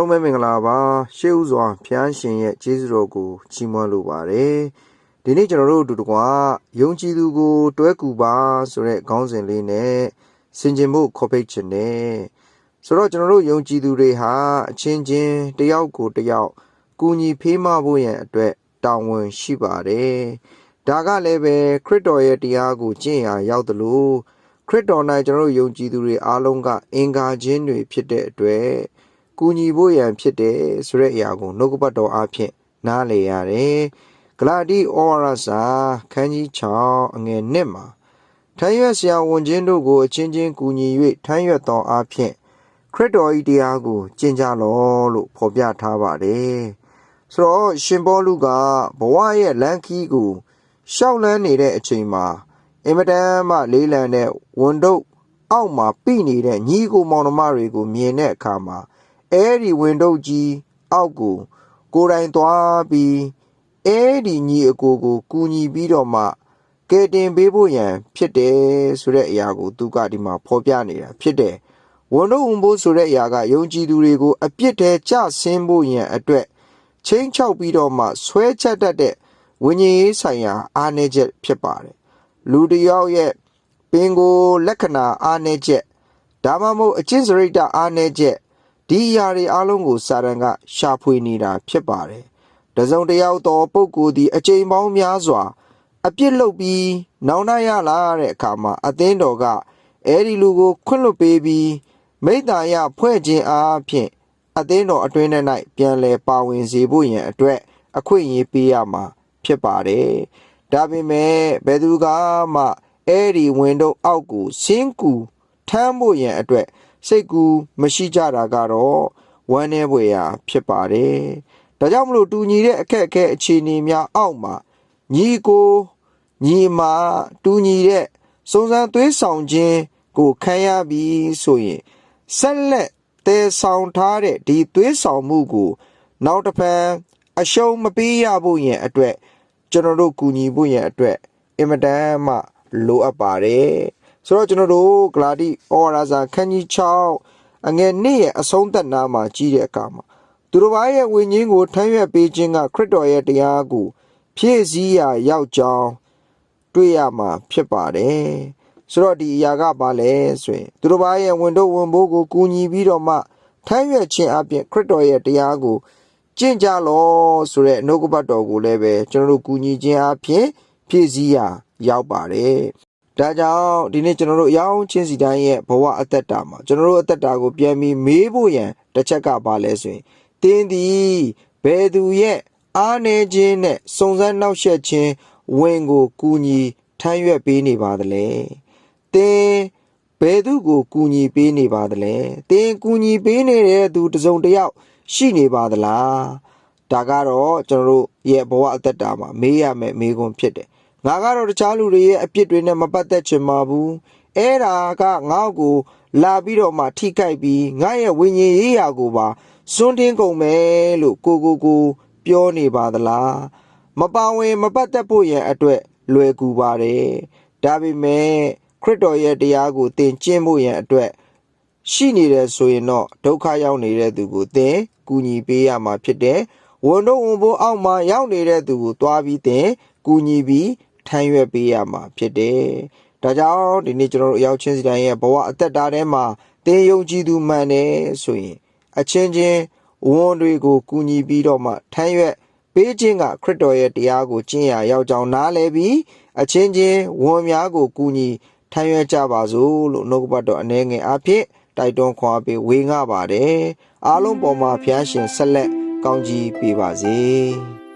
လုံးပဲမင်္ဂလာပါရှေးဥစွာဖျားရှင်ရဲ့ကျေးဇူးတော်ကိုချီးမွမ်းလိုပါတယ်ဒီနေ့ကျွန်တော်တို့အတူတကွာယုံကြည်သူကိုတွဲကူပါဆိုတဲ့ခေါင်းစဉ်လေးနဲ့ဆင်ခြင်ဖို့ခေါ်ပိတ်ခြင်းနဲ့ဆိုတော့ကျွန်တော်တို့ယုံကြည်သူတွေဟာအချင်းချင်းတယောက်ကိုတယောက်ကူညီဖေးမဖို့ရန်အတွက်တာဝန်ရှိပါတယ်ဒါကလည်းပဲခရစ်တော်ရဲ့တရားကိုကျင့်ရာရောက်သလိုခရစ်တော်၌ကျွန်တော်တို့ယုံကြည်သူတွေအားလုံးကအင်္ဂါချင်းတွေဖြစ်တဲ့အတွက် ကူညီဖို့ရန်ဖြစ်တယ်ဆိုတဲ့အရာကိုနှုတ်ကပတ်တော်အားဖြင့်နားလည်ရတယ်။ဂလာတိဩဝါဒစာခန်းကြီး6အငယ်1မှာထမ်းရွက်ဆရာဝန်ချင်းတို့ကိုအချင်းချင်းကူညီ၍ထမ်းရွက်သောအားဖြင့်ခရစ်တော်၏တရားကိုကျင့်ကြလောလို့ဖော်ပြထားပါတယ်။ဆိုတော့ရှင်ဘောလူကဘဝရဲ့လမ်းခီးကိုရှောက်လန်းနေတဲ့အချိန်မှာအင်မတန်မှလေးလံတဲ့ဝန်တို့အောက်မှာပြိနေတဲ့ညီကိုမောင်နှမတွေကိုမြင်တဲ့အခါမှာ အဲ့ဒီဝန်တို့ကြီးအောက်ကိုကိုယ်တိုင်သွားပြီးအဲ့ဒီညီအကိုကိုကူညီပြီးတော့မှကဲတင်ပေးဖို့ရန်ဖြစ်တယ်ဆိုတဲ့အရာကိုသူကဒီမှာဖော်ပြနေတာဖြစ်တယ်ဝန်တို့ဝန်ဖို့ဆိုတဲ့အရာကယုံကြည်သူတွေကိုအပြစ်ထဲကြဆင်းဖို့ရန်အတွက်ချင်းချောက်ပြီးတော့မှဆွဲချက်တတ်တဲ့ဝိညာဉ်ရေးဆိုင်ရာအားနည်းချက်ဖြစ်ပါတယ်လူတစ်ယောက်ရဲ့ပင်ကိုလက္ခဏာအားနည်းချက်ဒါမှမဟုတ်အကျင့်စရိတ်တအားနည်းချက် ဒီအရာတွေအလုံးကိုစာရန်ကရှာဖွေနေတာဖြစ်ပါတယ်။တစုံတစ်ယောက်သောပုဂ္ဂိုလ်သည်အကြိမ်ပေါင်းများစွာ အပြစ်လုပ်ပြီးနောင်တရလာတဲ့အခါမှာအသင်းတော်ကအဲဒီလူကိုခွင့်လွှတ်ပေးပြီးမိတ္တာယဖွဲ့ခြင်းအားဖြင့်အသင်းတော်အတွင်း၌ပြန်လည်ပါဝင်စေဖို့ရန်အတွက်အခွင့်အရေးပေးရမှာဖြစ်ပါတယ်။ဒါပေမဲ့ဘယ်သူကမှအဲဒီဝင်တို့အောက်ကိုဆင်းကူထမ်းဖို့ရန်အတွက် စိတ်ကူမရှိကြတာကတော့ဝမ်းနည်းဖွယ်ရာဖြစ်ပါတယ်။ဒါကြောင့်မလို့တူညီတဲ့အခက်အခဲအခြေအနေများအောက်မှာညီကိုညီမတူညီတဲ့စုံစမ်းသွေးဆောင်ခြင်းကိုခံရပြီးဆိုရင်ဆက်လက်တည်ဆောင်ထားတဲ့ဒီသွေးဆောင်မှုကို နောက်တစ်ဖန်အရှုံးမပေးရဖို့ရန်အတွက်ကျွန်တော်တို့ကူညီဖို့ရန်အတွက်အင်မတန်မှလိုအပ်ပါတယ်။ ဆိုတော့ကျွန်တော်တို့ဂလာတိဩဝါဒစာခန်းကြီး6အငယ်1ရဲ့အဆုံးသက်နာမှာကြီးတဲ့အခါမှာသူတို့ဘာရဲ့ဝိညာဉ်ကိုထမ်းရွက်ပေးခြင်းကခရစ်တော်ရဲ့တရားကိုဖြည့်ဆည်းရာရောက်ကြောင်းတွေ့ရမှာဖြစ်ပါတယ်ဆိုတော့ဒီအရာကဘာလဲဆိုရင်သူတို့ဘာရဲ့ဝင်တို့ဝင်ဘိုးကိုကူညီပြီးတော့မှထမ်းရွက်ခြင်းအပြင်ခရစ်တော်ရဲ့တရားကိုကျင့်ကြလောဆိုတဲ့နှုတ်ကပတ်တော်ကိုလည်းပဲကျွန်တော်တို့ကူညီခြင်းအပြင်ဖြည့်ဆည်းရာရောက်ပါတယ် ဒါကြောင့်ဒီနေ့ကျွန်တော်တို့အယောင်ချင်းစီတိုင်းရဲ့ဘဝအသက်တာမှာကျွန်တော်တို့အသက်တာကိုပြန်ပြီးမေးဖို့ရန်တစ်ချက်ကပါလဲဆိုရင်တင်းသည်ဘယ်သူရဲ့အားနေခြင်းနဲ့စုံစမ်းနှောက်ယှက်ခြင်းဝင်ကိုကူညီထမ်းရွက်ပေးနေပါသလဲတင်းဘယ်သူကိုကူညီပေးနေပါသလဲတင်းကူညီပေးနေတဲ့သူတစုံတစ်ယောက်ရှိနေပါသလားဒါကတော့ကျွန်တော်တို့ရဲ့ဘဝအသက်တာမှာမေးရမယ့်မေးခွန်းဖြစ်တယ် ငါကတော့တခြားလူတွေရဲ့အပြစ်တွေနဲ့မပတ်သက်ချင်ပါဘူးအဲ့ဒါကငါ့ကို လာပြီးတော့မှထိခိုက်ပြီးငါရဲ့ဝိညာဉ်ရေးရာကိုပါစွန့်တင်းကုန်မယ်လို့ကိုကိုကိုပြောနေပါသလားမပါဝင်မပတ်သက်ဖို့ရန်အတွက်လွယ်ကူပါတယ်ဒါပေမဲ့ခရစ်တော်ရဲ့တရားကိုသင်ကျင့်ဖို့ရန်အတွက်ရှိနေတယ်ဆိုရင်တော့ဒုက္ခရောက်နေတဲ့သူကိုသင်ကူညီပေးရမှာဖြစ်တယ်ဝန်တို့ဝန်ဖို့အောက်မှာရောက်နေတဲ့သူကိုတွားပြီးသင်ကူညီပြီး ထမ်းရွက်ပေးရမှာဖြစ်တယ်။ဒါကြောင့်ဒီနေ့ကျွန်တော်တို့အရောက်ချင်းစီတိုင်းရဲ့ဘဝအသက်တာထဲမှာသင်ယုံကြည်သူမှန်တယ်ဆိုရင်အချင်းချင်းဝန်တွေကိုကူညီပြီးတော့မှထမ်းရွက်ပေးခြင်းကခရစ်တော်ရဲ့တရားကိုကျင့်ရရောက်ကြောင်းနားလည်ပြီးအချင်းချင်းဝန်များကိုကူညီထမ်းရွက်ကြပါစို့လို့နှုတ်ကပတ်တော်အနေငယ်အဖြစ်တိုက်တွန်းခွာပေးဝေငှပါတယ်အားလုံးပေါ်မှာဖျားရှင်ဆက်လက်ကောင်းကြီးပေးပါစေ။